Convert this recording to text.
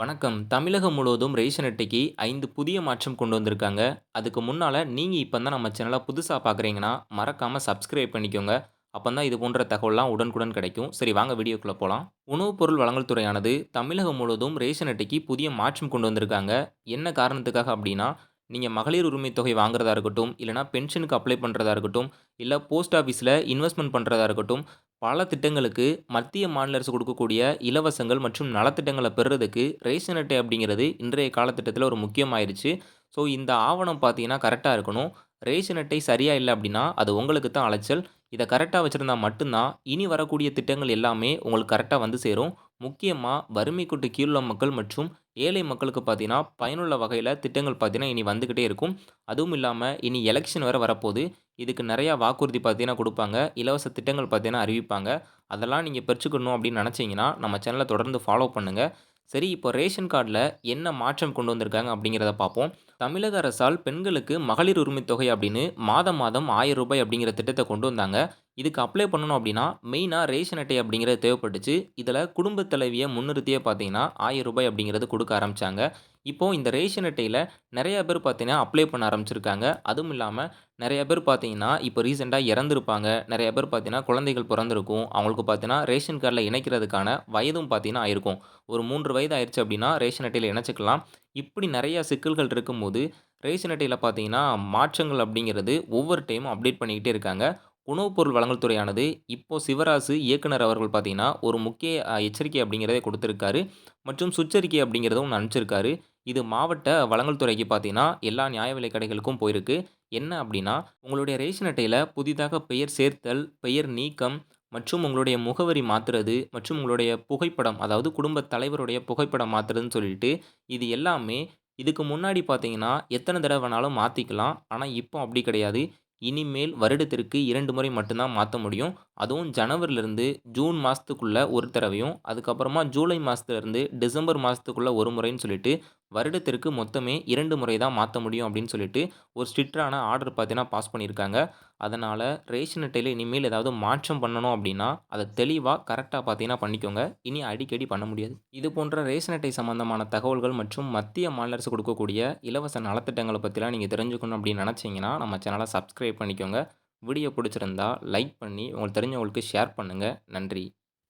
வணக்கம். தமிழகம் முழுவதும் ரேஷன் அட்டைக்கு ஐந்து புதிய மாற்றம் கொண்டு வந்திருக்காங்க. அதுக்கு முன்னால் நீங்கள் இப்போ தான் நம்ம சேனலை புதுசாக பார்க்குறீங்கன்னா, மறக்காமல் சப்ஸ்கிரைப் பண்ணிக்கோங்க. அப்போ தான் இது போன்ற தகவல்லாம் உடனுக்குடன் கிடைக்கும். சரி வாங்க வீடியோக்குள்ளே போகலாம் உணவுப் பொருள் வழங்கல் துறையானது தமிழகம் முழுவதும் ரேஷன் அட்டைக்கு புதிய மாற்றம் கொண்டு வந்திருக்காங்க. என்ன காரணத்துக்காக அப்படின்னா நீங்கள் மகளிர் உரிமை தொகை வாங்குறதா இருக்கட்டும், இல்லைனா பென்ஷனுக்கு அப்ளை பண்ணுறதா இருக்கட்டும், இல்லை போஸ்ட் ஆஃபீஸில் இன்வெஸ்ட்மெண்ட் பண்ணுறதா இருக்கட்டும், பல திட்டங்களுக்கு மத்திய, மாநில அரசு கொடுக்கக்கூடிய இலவசங்கள் மற்றும் நலத்திட்டங்களை பெறுறதுக்கு ரேஷன் அட்டை அப்படிங்கிறது இன்றைய காலத்திட்டத்தில் ஒரு முக்கியமாயிருச்சு. ஸோ இந்த ஆவணம் பார்த்தீங்கன்னா கரெக்டாக இருக்கணும். ரேஷன் அட்டை சரியாக இல்லை அப்படின்னா அது உங்களுக்கு தான் அலைச்சல். இதை கரெக்டாக வச்சுருந்தா மட்டும்தான் இனி வரக்கூடிய திட்டங்கள் எல்லாமே உங்களுக்கு கரெக்டாக வந்து சேரும். முக்கியமாக வறுமை கீழ் உள்ள மக்கள் மற்றும் ஏழை மக்களுக்கு பார்த்தீங்கன்னா, பயனுள்ள வகையில் திட்டங்கள் பார்த்தீங்கன்னா, இனி வந்துக்கிட்டே இருக்கும். அதுவும் இல்லாமல் இனி எலெக்ஷன் வேறு வரப்போது. இதுக்கு நிறையா வாக்குறுதி பார்த்தீங்கன்னா கொடுப்பாங்க இலவச திட்டங்கள் பார்த்தீங்கன்னா அறிவிப்பாங்க. அதெல்லாம் நீங்கள் பெற்றுக்கணும் அப்படின்னு நினச்சிங்கன்னா நம்ம சேனலை தொடர்ந்து ஃபாலோ பண்ணுங்கள் சரி இப்போ ரேஷன் கார்டில் என்ன மாற்றம் கொண்டு வந்திருக்காங்க அப்படிங்கிறத பார்ப்போம். தமிழக அரசால் பெண்களுக்கு மகளிர் உரிமை தொகை அப்படின்னு மாதம் மாதம் ஆயிரம் ரூபாய் அப்படிங்கிற திட்டத்தை கொண்டு வந்தாங்க. இதுக்கு அப்ளை பண்ணணும் அப்படின்னா மெயினாக ரேஷன் அட்டை அப்படிங்கிறது தேவைப்பட்டுச்சு. இதில் குடும்பத் தலைவியை முன்னிறுத்தியே பார்த்தீங்கன்னா, ஆயிரம் ரூபாய் அப்படிங்கிறது கொடுக்க ஆரம்பிச்சாங்க. இப்போது இந்த ரேஷன் அட்டையில் நிறையா பேர் பார்த்தீங்கன்னா, அப்ளை பண்ண ஆரம்பிச்சிருக்காங்க. அதுவும் இல்லாமல் நிறைய பேர் பார்த்தீங்கன்னா, இப்போ ரீசெண்டாக இறந்துருப்பாங்க நிறைய பேர் பார்த்தீங்கன்னா, குழந்தைகள் பிறந்திருக்கும் அவங்களுக்கு பார்த்தீங்கன்னா, ரேஷன் கார்டில் இணைக்கிறதுக்கான வயதும் பார்த்தீங்கன்னா ஆயிருக்கும். ஒரு மூன்று வயது ஆயிடுச்சு அப்படின்னா ரேஷன் அட்டையில் இணைச்சிக்கலாம் இப்படி நிறையா சிக்கல்கள் இருக்கும்போது, ரேஷன் அட்டையில் பார்த்தீங்கன்னா, மாற்றங்கள் அப்படிங்கிறது ஒவ்வொரு டைமும் அப்டேட் பண்ணிக்கிட்டே இருக்காங்க. உணவுப் பொருள் வழங்கல் துறையானது இப்போ சிவராசு இயக்குனர் அவர்கள் பார்த்திங்கன்னா ஒரு முக்கிய எச்சரிக்கை அப்படிங்கிறதே கொடுத்துருக்காரு மற்றும் சுற்றறிக்கை அப்படிங்கிறதும் ஒண்ணு அனுப்பிச்சிருக்காரு. இது மாவட்ட வழங்கல் துறைக்கு பார்த்தீங்கன்னா, எல்லா நியாய விலை கடைகளுக்கும் போயிருக்கு. என்ன அப்படின்னா உங்களுடைய ரேஷன் அட்டையில் புதிதாக பெயர் சேர்த்தல், பெயர் நீக்கம் மற்றும் உங்களுடைய முகவரி மாத்துறது மற்றும் உங்களுடைய புகைப்படம், அதாவது குடும்பத் தலைவருடைய புகைப்படம் மாற்றுறதுன்னு சொல்லிட்டு, இது எல்லாமே இதுக்கு முன்னாடி பார்த்தீங்கன்னா, எத்தனை தடவை வேணாலும் மாற்றிக்கலாம் ஆனால் இப்போ அப்படி கிடையாது. இனிமேல் வருடத்திற்கு இரண்டு முறை மட்டும்தான் மாற்ற முடியும். அதுவும் ஜனவரிலேருந்து ஜூன் மாதத்துக்குள்ளே ஒரு தடவையும், அதுக்கப்புறமா ஜூலை மாதத்துலேருந்து டிசம்பர் மாதத்துக்குள்ளே ஒரு முறைன்னு சொல்லிட்டு, வருடத்திற்கு மொத்தமே இரண்டு முறை தான் மாற்ற முடியும் அப்படின்னு சொல்லிட்டு, ஒரு ஸ்ட்ரிக்ட்டான ஆர்டர் பார்த்தீங்கன்னா பாஸ் பண்ணியிருக்காங்க. அதனால் ரேஷன் அட்டையில் இனிமேல் ஏதாவது மாற்றம் பண்ணணும் அப்படின்னா அதை தெளிவாக கரெக்டாக பார்த்தீங்கன்னா பண்ணிக்கோங்க. இனி அடிக்கடி பண்ண முடியாது. இது போன்ற ரேஷன் அட்டை சம்மந்தமான தகவல்கள் மற்றும் மத்திய, மாநில அரசு கொடுக்கக்கூடிய இலவச நலத்திட்டங்களை பற்றிலாம் நீங்கள் தெரிஞ்சுக்கணும் அப்படின்னு நினச்சிங்கன்னா நம்ம சேனலை சப்ஸ்கிரைப் பண்ணிக்கோங்க. வீடியோ பிடிச்சிருந்தா லைக் பண்ணி, உங்களுக்கு தெரிஞ்சவங்களுக்கு ஷேர் பண்ணுங்கள் நன்றி.